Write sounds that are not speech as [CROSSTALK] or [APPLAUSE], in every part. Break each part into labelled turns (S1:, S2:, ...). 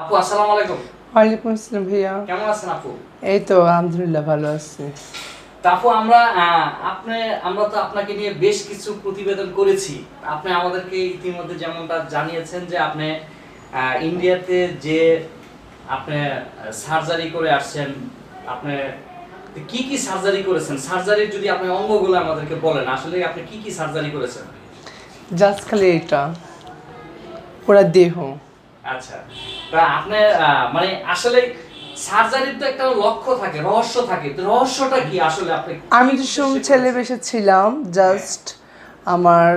S1: আপু আসসালামু আলাইকুম।
S2: ওয়ালাইকুম আসসালাম ভাইয়া।
S1: কেমন আছেন আপু?
S2: এই তো আলহামদুলিল্লাহ ভালো আছি।
S1: আপু আমরা আপনি আমরা তো আপনাকে নিয়ে বেশ কিছু প্রতিবেদন করেছি। আপনি আমাদেরকে ইতিমধ্যে যেমনটা জানিয়েছেন যে আপনি ইন্ডিয়াতে যে আপনি সার্জারি করে আসছেন আপনি কি কি সার্জারি করেছেন? সার্জারির যদি আপনি অঙ্গগুলো আমাদেরকে বলেন আসলে আপনি কি কি সার্জারি করেছেন?
S2: জাস্ট খালি এটা। পুরা দেহ।
S1: আচ্ছা। তা আপনি মানে আসলে সার্জারির তো একটা লক্ষ্য থাকে রহস্য থাকে। তো রহস্যটা কি আসলে আপনি
S2: আমি তো সব ছেলে বেশে ছিলাম জাস্ট আমার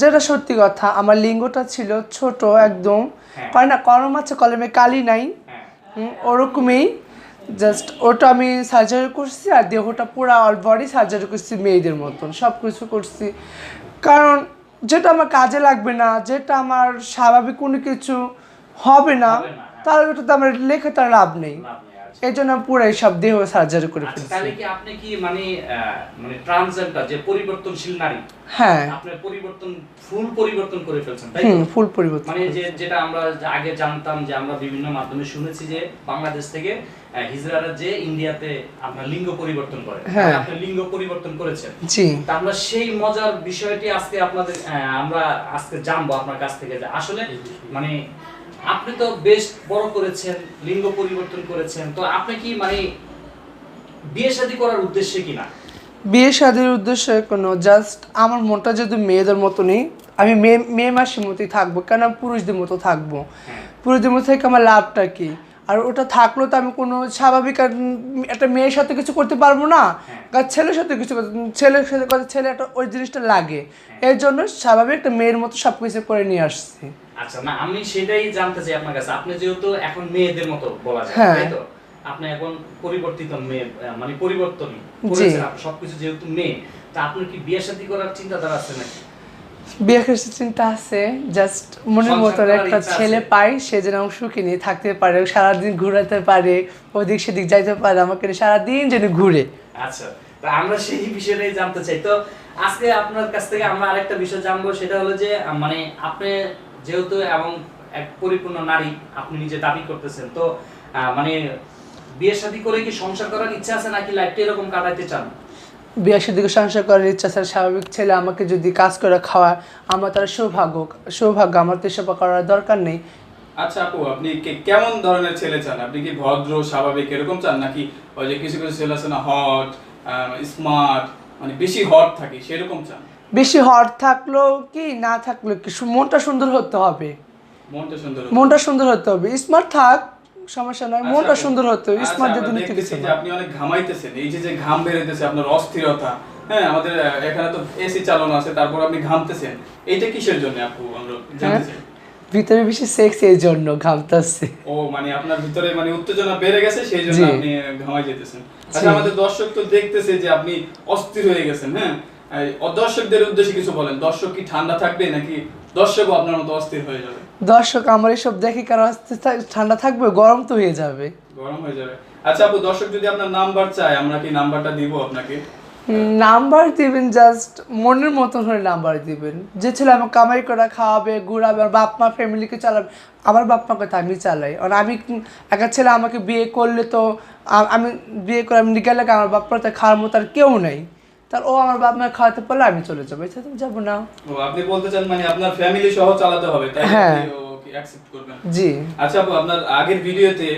S2: যেটা সত্যি কথা আমার লিঙ্গটা ছিল ছোট একদম।
S1: হ্যাঁ।
S2: পারে না কলম আছে কলমে কালি নাই।
S1: হ্যাঁ।
S2: ওরকমই। জাস্ট ওটা আমি সার্জারি করছি আর দেহটা পুরো অল বডি সার্জারি করছি মেয়েদের মতন সব কিছু করছি। কারণ যেটা আমার কাজে লাগবে না যেটা আমার স্বাভাবিক কোনো কিছু হবে না। তাহলে ওটা তো আমার লেখে তার লাভ নেই। এই জন্য পুরো সব দেহ সার্জারি করে
S1: আচ্ছা,
S2: ফেলছি
S1: তাহলে কি আপনি কি মানে মানে ট্রান্সজেন্ডার যে পরিবর্তনশীল নারী
S2: হ্যাঁ
S1: আপনি পরিবর্তন ফুল পরিবর্তন করে ফেলছেন তাই?
S2: হুম ফুল পরিবর্তন
S1: মানে যে যেটা আমরা আগে জানতাম যে আমরা বিভিন্ন মাধ্যমে শুনেছি যে বাংলাদেশ থেকে আহ, হিজড়ারা যে ইন্ডিয়াতে আপনার লিঙ্গ পরিবর্তন করে
S2: হ্যাঁ।
S1: আপনি লিঙ্গ পরিবর্তন করেছেন
S2: জি
S1: তা আমরা সেই মজার বিষয়টি আজকে আপনাদের আমরা আজকে জানব আপনার কাছ থেকে যে আসলে মানে আপনি তো বেশ বড় করেছেন লিঙ্গ পরিবর্তন করেছেন তো আপনি কি মানে বিয়ে শাদী করার উদ্দেশ্যে কিনা?
S2: বিয়ে শাদীর উদ্দেশ্যে কোনো জাস্ট আমার মনটা যদি মেয়েদের মতনই আমি মেয়ে মেয়ে মাসির মতোই থাকব কেন পুরুষদের মতো থাকব।
S1: হ্যাঁ।
S2: পুরুষদের মতো থেকে আমার লাভটা কি? আর ওটা থাকলেও তো আমি কোনো স্বাভাবিক একটা মেয়ের সাথে কিছু করতে পারব না।
S1: হ্যাঁ।
S2: কারণ ছেলের সাথে কিছু ছেলের সাথে কথা ছেলে একটা ওই জিনিসটা লাগে।
S1: হ্যাঁ।
S2: এর জন্য স্বাভাবিক একটা মেয়ের মতো সব কিছু করে নিয়ে আসছি।
S1: আচ্ছা না আমি সেটাই জানতে চাই আপনার কাছে। আপনি যেহেতু এখন মেয়েদের মতো বলা যায়
S2: হ্যাঁ।
S1: তাই তো? আপনি এখন পরিবর্তিত মেয়ে মানে সবকিছু যেহেতু মেয়ে তা আপনার কি বিয়ে শাদী করার চিন্তাধারা আছে নাকি?
S2: বিয়ে করার চিন্তা আছে জাস্ট মনের মতো একটা ছেলে পাই সে যেন আমার সুখী নিয়ে থাকতে পারে সারাদিন ঘুরাতে পারে ওদিক সেদিক যাইতে পারে আমাকে সারাদিন যেন ঘুরে।
S1: আচ্ছা আমরা সেই বিষয়টাই জানতে চাই। তো আজকে আপনার কাছ থেকে আমরা আরেকটা বিষয় জানব সেটা হলো যে মানে আপনি যেহেতু এবং এক পরিপূর্ণ নারী আপনি নিজে দাবি করতেছেন তো মানে বিয়ে শাদী করে কি সংসার করার ইচ্ছা আছে নাকি লাইফটা এরকম কাটাইতে চান?
S2: বিয়ে সাদিকে সংসার করার ইচ্ছা স্যার স্বাভাবিক ছেলে আমাকে যদি কাজ করে খাওয়ায় আমার তার সৌভাগ্য সৌভাগ্য আমার তো এসব করার দরকার নেই।
S3: আচ্ছা আপু আপনি কেমন ধরনের ছেলে চান? আপনি কি ভদ্র স্বাভাবিক এরকম চান? নাকি ওই যে কিছু কিছু ছেলে আছে না হট স্মার্ট মানে বেশি হট থাকে সেরকম চান?
S2: বেশি হট থাকলেও কি না থাকলেও কি মনটা সুন্দর হতে হবে।
S3: মনটা সুন্দর।
S2: মনটা সুন্দর হতে হবে। স্মার্ট থাক সমস্যা নয়
S3: আচ্ছা
S2: মনটা সুন্দর হতে
S3: আচ্ছা,
S2: স্মার্ট দিয়ে দুনিয়া কিছু
S3: যে আপনি অনেক ঘামাইতেছেন এই যে যে ঘাম বেরোতেছে আপনার অস্থিরতা হ্যাঁ আমাদের এখানে তো এসি চালানো আছে তারপর আপনি ঘামতেছেন এইটা কিসের জন্য আপু আমরা জানতে
S2: হ্যাঁ?
S3: চাই
S2: ভিতরে বেশি সেক্স এই জন্য ঘামতাছে।
S3: ও মানে আপনার ভিতরে মানে উত্তেজনা বেড়ে গেছে সেই জন্য আপনি ঘামাই যেতেছেন। আচ্ছা আমাদের দর্শক তো দেখতেছে যে আপনি অস্থির হয়ে গেছেন হ্যাঁ? দর্শকদের উদ্দেশ্যে কিছু বলেন। দর্শক কি ঠান্ডা থাকবে নাকি দর্শকও আপনার মতো অস্থির হয়ে যাবে?
S2: দর্শক আমার এসব দেখে কারও ঠান্ডা থাকবে? গরম তো হয়ে যাবে।
S3: গরম হয়ে যাবে। আচ্ছা আপু দর্শক যদি আপনার নাম্বার চায় আমরা কি নাম্বারটা দিব আপনাকে?
S2: নাম্বার দিবেন জাস্ট মনের মতন হলে নাম্বার দিবেন। যে ছেলে আমাকে কামাই করে খাওয়াবে ঘুরাবে আর বাপ মা ফ্যামিলিকে চালাবে আমার বাপ মাকে তো আমি চালাই। আর আমি একটা ছেলে আমাকে বিয়ে করলে তো আমি বিয়ে করে আমি গেলে আমার বাপ মার তো খাওয়ার মতো আর কেউ নেই। তার ও আমার বাপ মা খাওয়াতে পারলে আমি চলে যাব। এছাড়া তো যাব না।
S3: ও আপনি বলতে চান মানে আপনার ফ্যামিলি সহ চালাতে হবে তাই
S2: হ্যাঁ।
S3: আপনি অ্যাকসেপ্ট করবেন?
S2: জি।
S3: আচ্ছা আপু আপনার আগের ভিডিওতে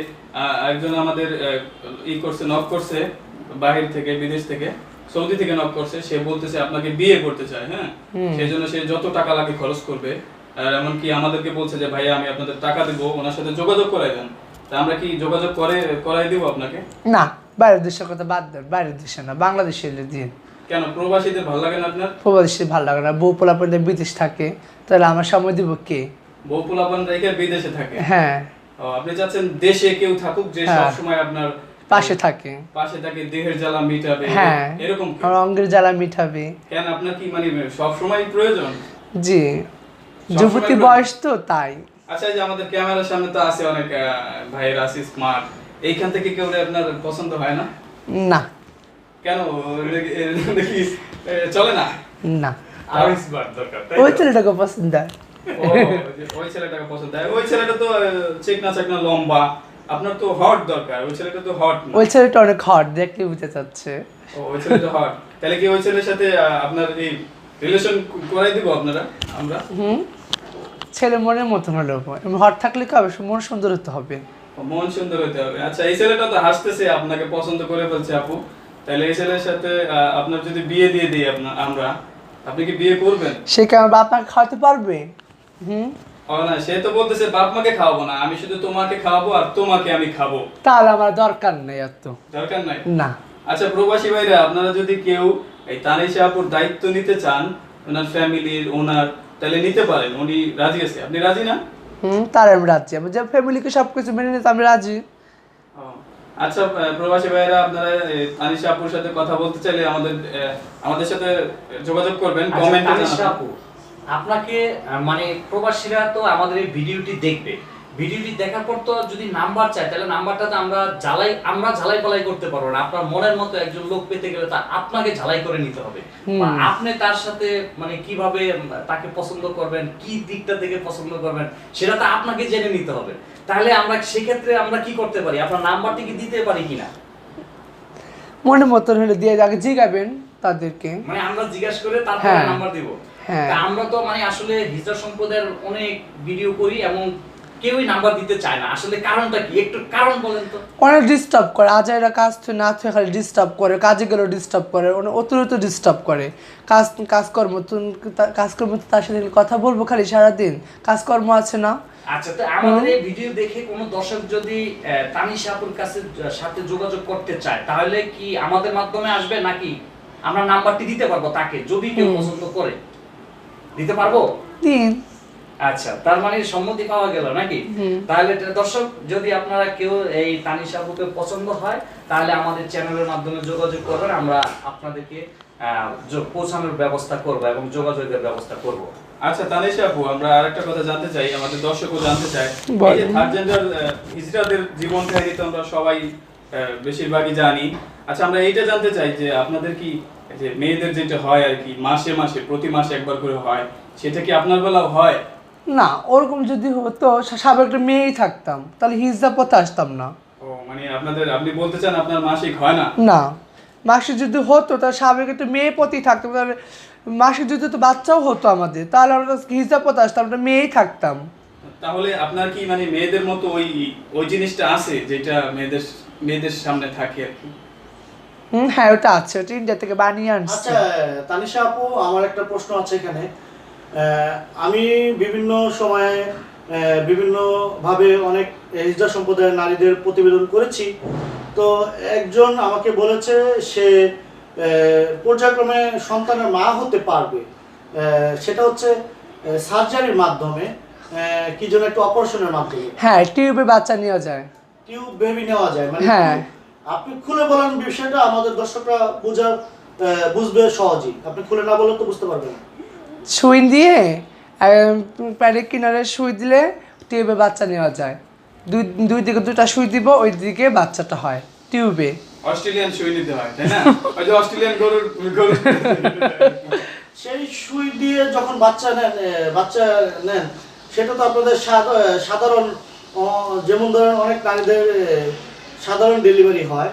S3: একজন আমাদের ই করছে নক করছে বাহির থেকে বিদেশ থেকে সৌদি থেকে নক করছে সে বলতেছে আপনাকে বিয়ে করতে চায় হ্যাঁ? সেই জন্য সে যত টাকা লাগে খরচ করবে আর এমনকি আমাদেরকে বলছে যে ভাইয়া আমি আপনাদের টাকা দেবো ওনার সাথে যোগাযোগ করাই দেন। তা আমরা কি যোগাযোগ করে করাই দিব আপনাকে?
S2: না বাইরের দেশের কথা বাদ দেন বাইরের দেশে না বাংলাদেশে এলে দিন
S3: কেন প্রবাসীদের ভালো লাগে না আপনার?
S2: প্রবাদেশে ভালো লাগে না। বউ বিদেশ থাকে তাহলে আমার সময় দিব কে?
S3: বউ পোলাপান রেখে বিদেশে থাকে।
S2: হ্যাঁ।
S3: আপনি চাচ্ছেন দেশে কেউ থাকুক যে
S2: হ্যাঁ।
S3: সব সময় আপনার
S2: পাশে থাকে।
S3: পাশে থাকে দেহের জ্বালা মিটাবে
S2: হ্যাঁ।
S3: এরকম কেউ?
S2: অঙ্গের জ্বালা মিঠাবে
S3: কেন আপনার কি মানে সব সময় প্রয়োজন?
S2: জি। যুবতী বয়স তো তাই।
S3: আচ্ছা যে আমাদের ক্যামেরার সামনে তো আছে অনেক ভাইয়ের আছে স্মার্ট এইখান থেকে কেউ আপনার পছন্দ হয় না?
S2: না।
S3: কেন? দেখি চলে না?
S2: না।
S1: আরও স্মার্ট দরকার তাই
S2: ওই ছেলেটাকে পছন্দ।
S3: ওই ছেলেটাকে পছন্দ। ওই ছেলেটা তো চেকনা চেকনা লম্বা। আপনার তো হট দরকার ওই ছেলেটা তো হট
S2: ওই ছেলেটা অনেক হট দেখতে বুঝতে চাচ্ছে
S3: ওই ছেলেটা হট তাহলে কি ওই ছেলের সাথে আপনার এই রিলেশন করাই দিব আপনারা আমরা?
S2: হুম? ছেলে মনের মতন হলে হট থাকলে কি হবে? মন সুন্দর হতে হবে।
S3: মন সুন্দর হতে হবে। আচ্ছা এই ছেলেটা তো হাসতেছে আপনাকে পছন্দ করে ফেলছে আপু। তাহলে এই ছেলের সাথে আপনার যদি বিয়ে দিয়ে দিই আপনার আমরা আপনি কি বিয়ে করবেন?
S2: সে কি আমার বাপ মাকে খাওয়াতে পারবে? হুম?
S3: ও না সে তো বলতেছে বাপ মাকে খাওয়াবো না আমি শুধু তোমাকে খাওয়াবো আর তোমাকে আমি খাব।
S2: তাহলে আমার দরকার নেই এত
S3: দরকার নাই?
S2: না।
S3: আচ্ছা প্রবাসী ভাইরা আপনারা যদি কেউ এই তানিশা আপুর দায়িত্ব নিতে চান ওনার ফ্যামিলির ওনার তাহলে নিতে পারেন উনি রাজি আছে। আপনি রাজি না?
S2: হুম তার আমি রাজি। আমি যে ফ্যামিলিকে সব কিছু মেনে নিতে আমি রাজি।
S3: আচ্ছা প্রবাসী ভাইরা আপনারা তানিশা আপুর সাথে কথা বলতে চাইলে আমাদের আমাদের সাথে যোগাযোগ করবেন
S1: আচ্ছা,
S3: কমেন্টে
S1: তানিশা আপু, আপনাকে মানে প্রবাসীরা তো আমাদের এই ভিডিওটি দেখবে। ভিডিওটি দেখার পর তো যদি নাম্বার চায় তাহলে নাম্বারটা তো আমরা ঝালাই আমরা ঝালাই পালাই করতে পারব না। আপনার মনের মতো একজন লোক পেতে গেলে তা আপনাকে ঝালাই করে নিতে হবে। আপনি তার সাথে মানে কীভাবে তাকে পছন্দ করবেন কি দিকটা থেকে পছন্দ করবেন সেটা তো আপনাকে জেনে নিতে হবে। তাহলে আমরা সেক্ষেত্রে আমরা কি করতে পারি? আপনার নাম্বারটি কি দিতে পারি কিনা?
S2: মনের মতন হলে দিয়ে আগে জিগাবেন তাদেরকে।
S1: মানে আমরা জিজ্ঞাসা করে তারপরে
S2: হ্যাঁ।
S1: নাম্বার দিব।
S2: হ্যাঁ।
S1: আমরা তো মানে আসলে হিজড়া সম্প্রদায়ের অনেক ভিডিও করি এবং কেউই নাম্বার দিতে চায় না। আসলে কারণটা কি? একটু কারণ বলেন তো।
S2: অনেক ডিস্টার্ব করে। আজ এরা কাজ থেকে না থেকে খালি ডিস্টার্ব করে। কাজে গেলেও ডিস্টার্ব করে। অতিরিক্ত ডিস্টার্ব করে। কাজ কাজকর্ম কাজকর্ম তো তার সাথে কথা বলব খালি সারাদিন। কাজকর্ম আছে না?
S1: আচ্ছা তো আমাদের এই ভিডিও দেখে কোনো দর্শক যদি তানিশা আপুর কাছে সাথে যোগাযোগ করতে চায় তাহলে কি আমাদের মাধ্যমে আসবে নাকি? আমরা নাম্বারটি দিতে পারব তাকে যদি কেউ পছন্দ করে। দিতে পারব?
S2: দিন।
S1: আচ্ছা তার মানে সম্মতি পাওয়া গেল নাকি? তাহলে দর্শক যদি আপনারা কেউ এই তানিশা আপুকে পছন্দ হয় তাহলে আমাদের চ্যানেলের মাধ্যমে যোগাযোগ করবেন আমরা আপনাদেরকে পৌঁছানোর ব্যবস্থা করব এবং যোগাযোগের ব্যবস্থা করব।
S3: আচ্ছা তানিশা আপু আমরা আরেকটা কথা জানতে চাই আমাদের দর্শকও জানতে চায়। এই যে থার্ড জেন্ডার হিজড়াদের জীবন কাহিনী তো আমরা সবাই বেশিরভাগই জানি। আচ্ছা আমরা এইটা জানতে চাই যে আপনাদের কি যে মেয়েদের যেটা হয় আর কি মাসে মাসে প্রতি মাসে একবার করে হয় সেটা কি আপনার বেলাও হয়?
S2: না ওরকম যদি হতো স্বাভাবিক একটা মেয়েই থাকতাম তাহলে হিজা পথে আসতাম না।
S3: ও মানে আপনাদের আপনি বলতে চান আপনার মাসিক হয় না?
S2: না মাসে যদি হতো তাহলে স্বাভাবিক একটা মেয়ে পথেই থাকতাম তাহলে মাসে যদি তো বাচ্চাও হতো আমাদের তাহলে আমরা হিজা পথে আসতাম একটা মেয়েই থাকতাম।
S3: তাহলে আপনার কি মানে মেয়েদের মতো ওই ওই জিনিসটা আছে যেটা মেয়েদের মেয়েদের সামনে থাকে আর কি?
S2: হুম হ্যাঁ ওটা আছে ওটা ইন্ডিয়া থেকে বানিয়ে আনছে।
S4: আচ্ছা তানিশা আপু আমার একটা প্রশ্ন আছে এখানে। আমি বিভিন্ন সময়ে বিভিন্নভাবে অনেক হিজড়া সম্প্রদায়ের নারীদের প্রতিবেদন করেছি। তো একজন আমাকে বলেছে সে পর্যায়ক্রমে সন্তানের মা হতে পারবে। সেটা হচ্ছে সার্জারির মাধ্যমে কি যেন একটা অপারেশনের মাধ্যমে।
S2: হ্যাঁ টিউবে বাচ্চা নেওয়া যায়।
S4: টিউব বেবি নেওয়া যায় মানে
S2: হ্যাঁ।
S4: আপনি খুলে বলেন বিষয়টা আমাদের দর্শকরা বোঝার বুঝবে সহজেই। আপনি খুলে না বললে তো বুঝতে পারবেন না।
S2: সুই দিয়ে প্যাডের কিনারে সুই দিলে টিউবে বাচ্চা নেওয়া যায়। দুই দুই দিকে দুটা সুই দিব ওই দিকে বাচ্চাটা হয় টিউবে।
S3: অস্ট্রেলিয়ান সুই নিতে হয় তাই না? [LAUGHS] ওই যে অস্ট্রেলিয়ান গরুর গরুর
S4: সেই সুই দিয়ে যখন বাচ্চা নেন বাচ্চা নেন সেটা তো আপনাদের সাধারণ যেমন ধরেন অনেক নারীদের সাধারণ ডেলিভারি হয়।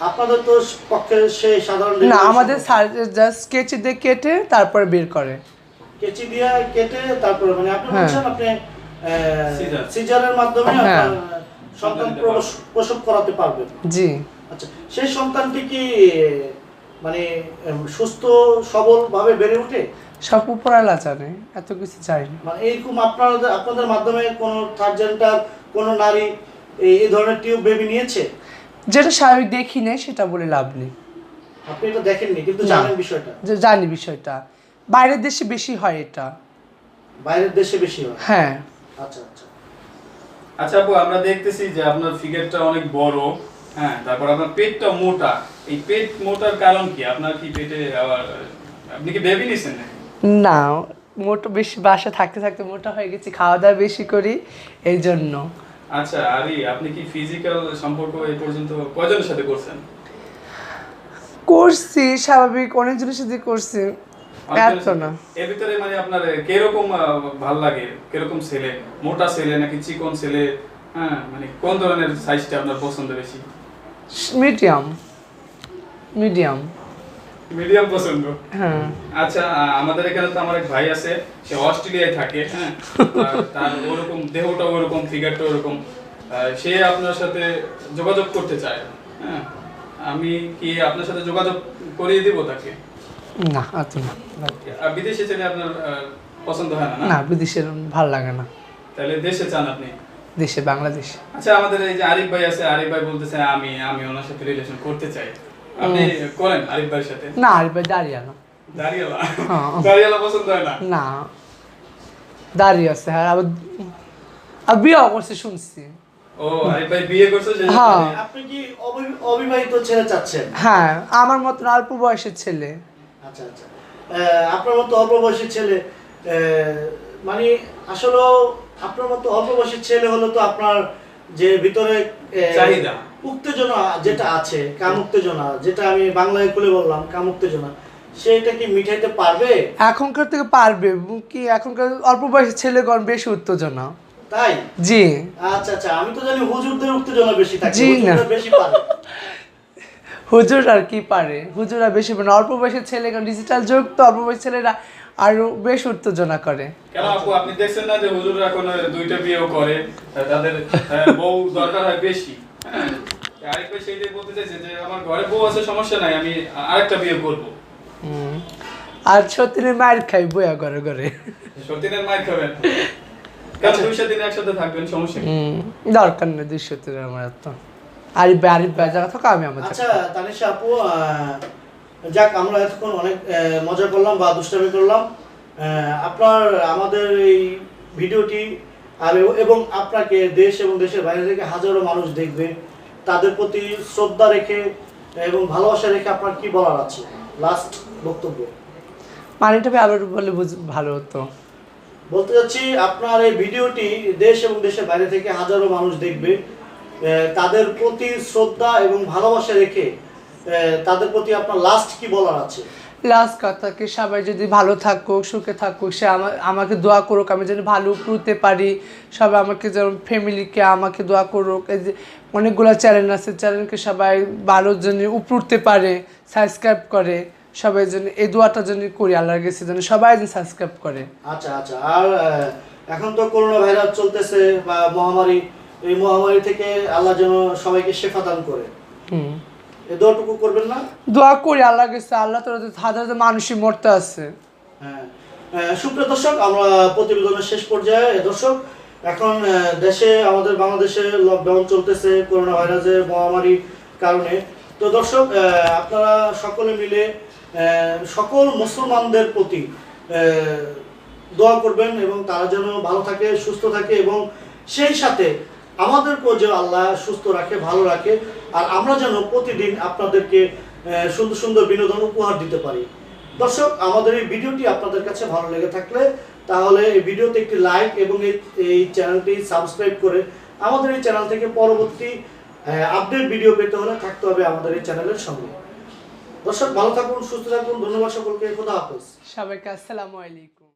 S4: আপনাদের তো পক্ষে সেই সাধারণ
S2: না আমাদের জাস্ট কেচি দিয়ে কেটে তারপরে বের করে।
S4: কেচি দিয়ে কেটে তারপরে মানে আপনি
S2: হ্যাঁ।
S4: বলছেন আপনি সিজারের মাধ্যমে
S2: হ্যাঁ।
S4: আপনার সন্তান প্রসব- প্রসব করাতে পারবেন।
S2: জি।
S4: আচ্ছা সেই সন্তানটি কি মানে সুস্থ সবল ভাবে বেড়ে ওঠে?
S2: সব উপরালা জানে এত কিছু চাই না।
S4: মানে এইরকম আপনাদের আপনাদের মাধ্যমে কোন থার্ড জেন্ডার কোন নারী এই এই ধরনের টিউব বেবি নিয়েছে?
S2: যেটা স্বাভাবিক দেখি নেই সেটা বলে লাভ নেই।
S4: আপনি এটা দেখেননি কিন্তু জানেন বিষয়টা।
S2: যে জানি বিষয়টা। বাইরের দেশে বেশি হয় এটা।
S4: বাইরের দেশে বেশি হয়?
S2: হ্যাঁ।
S4: আচ্ছা আচ্ছা।
S3: আচ্ছা আপু আমরা দেখতেছি যে আপনার ফিগারটা অনেক বড়। হ্যাঁ তারপর আপনার পেটটা মোটা। এই পেট মোটার কারণ কি? আপনার কি পেটে আপনি কি বেবি নিছেন
S2: না মোটা বেশি বাসা থাকতে থাকতে মোটা হয়ে গেছি খাওয়া দাওয়া বেশি করি এই জন্য।
S3: আচ্ছা আরে আপনি কি ফিজিক্যাল সম্পর্ক এই পর্যন্ত কয়জনের সাথে করছেন?
S2: করছি স্বাভাবিক অনেকজনের সাথে করছি। এত না।
S3: এর ভিতরে মানে আপনার কীরকম ভালো লাগে? কীরকম ছেলে? মোটা ছেলে নাকি চিকন ছেলে? হ্যাঁ মানে কোন ধরনের সাইজটা আপনার পছন্দ বেশি?
S2: মিডিয়াম। মিডিয়াম।
S3: মিডিয়াম পছন্দ?
S2: হ্যাঁ।
S3: আচ্ছা আমাদের এখানে তো আমার এক ভাই আছে সে অস্ট্রেলিয়ায় থাকে হ্যাঁ? [LAUGHS] তার ওরকম দেহটা ওরকম ফিগারটা ওরকম। সে আপনার সাথে যোগাযোগ করতে চায় হ্যাঁ? আমি কি আপনার সাথে যোগাযোগ করিয়ে দিব তাকে?
S2: না এত না
S3: আর বিদেশে ছেলে আপনার পছন্দ হয় না না?
S2: না বিদেশের ভালো লাগে না।
S3: তাহলে দেশে চান আপনি?
S2: দেশে বাংলাদেশ।
S3: আচ্ছা আমাদের এই যে আরিফ ভাই আছে আরিফ ভাই বলতেছে আমি আমি ওনার সাথে রিলেশন করতে চাই। আপনি করেন আরিফ ভাইয়ের সাথে?
S2: না আর ভাই দাঁড়িয়ে না
S3: দাঁড়িয়ালা?
S2: হ্যাঁ।
S3: পছন্দ হয় না?
S2: না। দাঁড়িয়ে আছে হ্যাঁ আবার আর বিয়েও করছে শুনছি।
S3: ও আরিফ ভাই বিয়ে করছে
S2: হ্যাঁ।
S3: আপনি-
S4: কি অবিবাহিত ছেলে চাচ্ছেন?
S2: হ্যাঁ আমার মতন অল্প বয়সের ছেলে।
S4: আচ্ছা আচ্ছা। আহ, আপনার মতো অল্প বয়সী ছেলে আহ, মানে আসলে আপনার মতো অল্প বয়সী ছেলে হলো তো আপনার যে ভিতরে
S3: চাহিদা।
S4: উত্তেজনা যেটা আছে কাম উত্তেজনা যেটা আমি বাংলায় খুলে বললাম কাম উত্তেজনা সেটা কি মিটাইতে পারবে?
S2: এখনকার থেকে পারবে কি এখনকার অল্প বয়সের ছেলেগণ বেশি উত্তেজনা?
S4: তাই?
S2: জি।
S4: আচ্ছা আচ্ছা আমি তো জানি হুজুরদের উত্তেজনা বেশি থাকে
S2: জি না।
S4: বেশি পারে।
S2: হুজুর আর কি পারে? হুজুরা বেশি মানে অল্প বয়সের ছেলেগণ ডিজিটাল যুগ তো অল্প বয়সের ছেলেরা আরও বেশ উত্তেজনা করে।
S3: কেন আপু আপনি দেখছেন না যে হুজুররা এখন দুইটা বিয়েও করে তাদের বউ দরকার হয় বেশি। হ্যাঁ? ভাই বলতে চাইছে যে আমার ঘরে বউ আছে সমস্যা নাই আমি আরেকটা বিয়ে করব।
S2: আর সত্যিনের মায়ের খাই বইয়া ঘরে ঘরে।
S3: সতীনের মায়ের খাবেন? দুইশো দিন একসাথে থাকবেন সমস্যা কি?
S2: দরকার নেই দুই সত্যিনের আমার আরিফ আরিফ জায়গা আমি আমার
S4: আচ্ছা তানিশা আপু যাক আমরা এতক্ষণ অনেক মজা করলাম বা দুষ্টামি করলাম। আপনার আমাদের এই ভিডিওটি আর এবং আপনাকে দেশ এবং দেশের বাইরে থেকে হাজারো মানুষ দেখবে। তাদের প্রতি শ্রদ্ধা রেখে এবং ভালোবাসা রেখে আপনার কি বলার আছে? লাস্ট বক্তব্য।
S2: মানিটা ভাই আবার বলে ভালো হতো।
S4: বলতে চাচ্ছি আপনার এই ভিডিওটি দেশ এবং দেশের বাইরে থেকে হাজারো মানুষ দেখবে। তাদের প্রতি শ্রদ্ধা এবং ভালোবাসা রেখে তাদের প্রতি আপনার লাস্ট কি বলার আছে?
S2: লাস্ট কথা কি সবাই যদি ভালো থাকুক সুখে থাকুক সে আমাকে দোয়া করুক আমি যেন ভালো উপরতে পারি। সবাই আমাকে যেন ফ্যামিলিকে আমাকে দোয়া করুক। এই যে অনেকগুলো চ্যানেল আছে চ্যানেলকে সবাই ভালো জন্য উপরতে পারে সাবস্ক্রাইব করে। সবাই যেন এই দোয়াটা জন্য করি আল্লাহর কাছে যেন সবাই যেন সাবস্ক্রাইব করে।
S4: আচ্ছা আচ্ছা। আর এখন তো করোনা ভাইরাস চলতেছে বা মহামারী এই মহামারী থেকে আল্লাহ যেন সবাইকে শেফা দান করে।
S2: হুম।
S4: দোয়াটুকু করবেন না?
S2: দোয়া করি কাছে আল্লাহ তোর হাজার হাজার মানুষই মরতে আছে।
S4: হ্যাঁ। সুপ্রিয় দর্শক আমরা প্রতিবেদনের শেষ পর্যায়ে দর্শক এখন দেশে আমাদের বাংলাদেশে লকডাউন চলতেছে করোনা ভাইরাসের মহামারী কারণে। তো দর্শক আপনারা সকলে মিলে সকল মুসলমানদের প্রতি দোয়া করবেন এবং তারা যেন ভালো থাকে সুস্থ থাকে এবং সেই সাথে আমাদেরকেও যে আল্লাহ সুস্থ রাখে, ভালো রাখে, আর আমরা যেন প্রতিদিন আপনাদেরকে সুন্দর সুন্দর বিনোদন উপহার দিতে পারি। দর্শক, আমাদের এই ভিডিওটি আপনাদের কাছে ভালো লেগে থাকলে তাহলে এই ভিডিওতে একটি লাইক এবং এই চ্যানেলটি সাবস্ক্রাইব করে আমাদের এই চ্যানেল থেকে পরবর্তী আপডেট ভিডিও পেতে হলে থাকতে হবে আমাদের এই চ্যানেলের সঙ্গে। দর্শক, ভালো থাকুন, সুস্থ থাকুন, ধন্যবাদ সকলকে, খোদা হাফেজ।
S2: সবাইকে আসসালামু আলাইকুম।